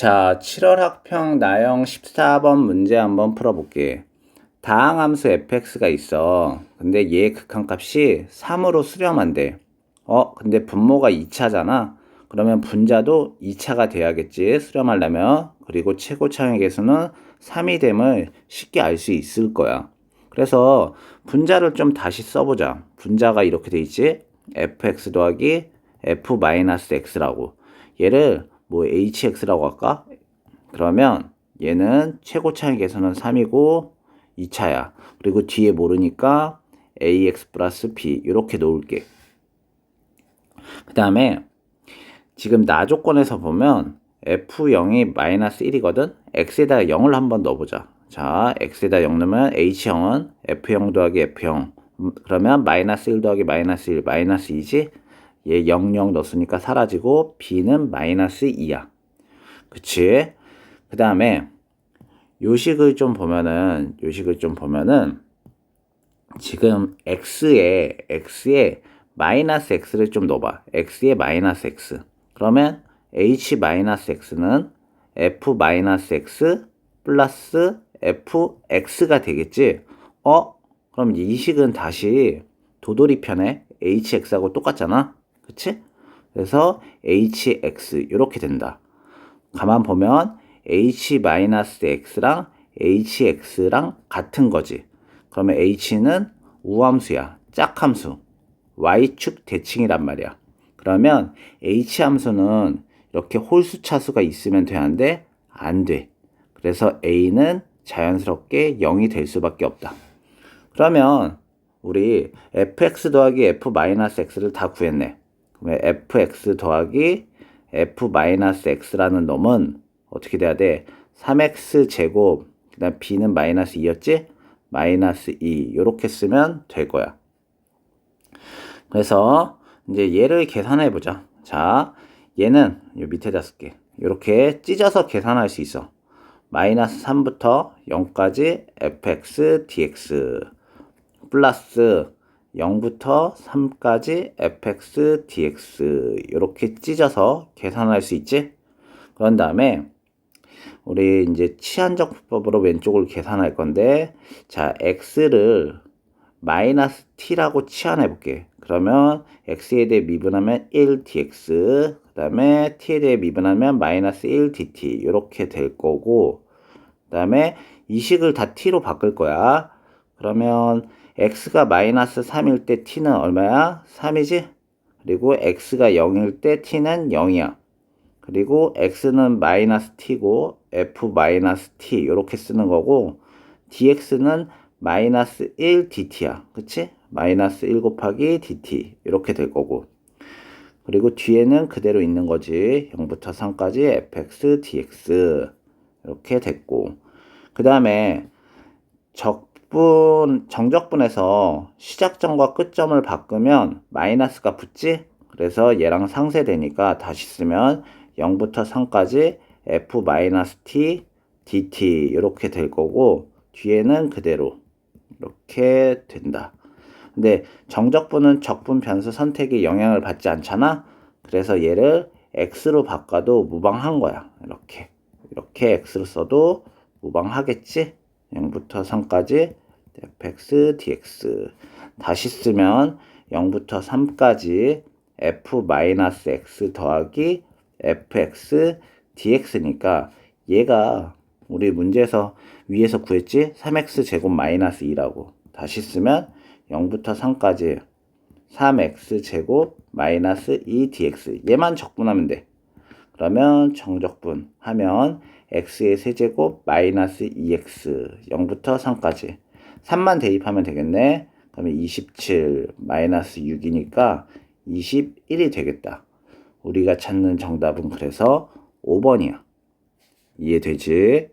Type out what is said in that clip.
자, 7월 학평 나영 14번 문제 한번 풀어볼게. 다항함수 fx가 있어. 근데 얘 극한값이 3으로 수렴한대. 어, 근데 분모가 2차잖아. 그러면 분자도 2차가 돼야겠지. 수렴하려면. 그리고 최고차의 개수는 3이 됨을 쉽게 알 수 있을 거야. 그래서 분자를 좀 다시 써보자. 분자가 이렇게 돼 있지. fx 더하기 f-x라고. 얘를 뭐 hx라고 할까? 그러면 얘는 최고차의 개수는 3이고 2차야. 그리고 뒤에 모르니까 ax 플러스 b 이렇게 놓을게. 그 다음에 지금 나 조건에서 보면 f0이 마이너스 1이거든? x에다 0을 한번 넣어보자. 자, x에다 0 넣으면 h0은 f0 더하기 f0 그러면 마이너스 1 더하기 마이너스 1 마이너스 2지? 얘 0, 0 넣었으니까 사라지고 b는 마이너스 2야. 그치? 그 다음에 요식을 좀 보면은 요식을 좀 보면은 지금 x에 x에 마이너스 x를 좀 넣어봐. x에 마이너스 x. 그러면 h 마이너스 x는 f 마이너스 x 플러스 fx가 되겠지? 어? 그럼 이 식은 다시 도돌이 편에 hx하고 똑같잖아? 그치? 그래서 hx 이렇게 된다. 가만 보면 h-x랑 hx랑 같은 거지. 그러면 h는 우함수야. 짝함수. y축 대칭이란 말이야. 그러면 h함수는 이렇게 홀수 차수가 있으면 되는데 안 돼. 그래서 a는 자연스럽게 0이 될 수밖에 없다. 그러면 우리 fx 더하기 f-x를 다 구했네. Fx 더하기 f-x라는 놈은 어떻게 돼야 돼? 3x 제곱, 그 다음 b는 마이너스 2였지? 마이너스 2 이렇게 쓰면 될 거야. 그래서 이제 얘를 계산해 보자. 자, 얘는 요 밑에다 쓸게. 이렇게 찢어서 계산할 수 있어. 마이너스 3부터 0까지 fx dx 플러스 0부터 3까지 fx dx 이렇게 찢어서 계산할 수 있지? 그런 다음에 우리 이제 치환적법으로 왼쪽을 계산할 건데 자 x를 마이너스 t라고 치환해 볼게. 그러면 x에 대해 미분하면 1 dx 그 다음에 t에 대해 미분하면 마이너스 1 dt 이렇게 될 거고 그 다음에 이 식을 다 t로 바꿀 거야. 그러면 x가 마이너스 3일 때 t는 얼마야? 3이지? 그리고 x가 0일 때 t는 0이야. 그리고 x는 마이너스 t고 f 마이너스 t 이렇게 쓰는 거고 dx는 마이너스 1 dt야. 그치? 마이너스 1 곱하기 dt 이렇게 될 거고 그리고 뒤에는 그대로 있는 거지. 0부터 3까지 fx dx 이렇게 됐고 그 다음에 적 분 정적분에서 시작점과 끝점을 바꾸면 마이너스가 붙지? 그래서 얘랑 상쇄되니까 다시 쓰면 0부터 3까지 f-t dt 이렇게 될 거고 뒤에는 그대로 이렇게 된다. 근데 정적분은 적분 변수 선택에 영향을 받지 않잖아. 그래서 얘를 x로 바꿔도 무방한 거야. 이렇게 이렇게 x로 써도 무방하겠지. 0부터 3까지 fx dx 다시 쓰면 0부터 3까지 f-x 더하기 fx dx니까 얘가 우리 문제에서 위에서 구했지? 3x 제곱 마이너스 2라고. 다시 쓰면 0부터 3까지 3x 제곱 마이너스 2 dx 얘만 적분하면 돼. 그러면 정적분 하면 x의 세제곱 마이너스 2x 0부터 3까지 3만 대입하면 되겠네 그러면 27 마이너스 6이니까 21이 되겠다 우리가 찾는 정답은 그래서 5번이야. 이해되지?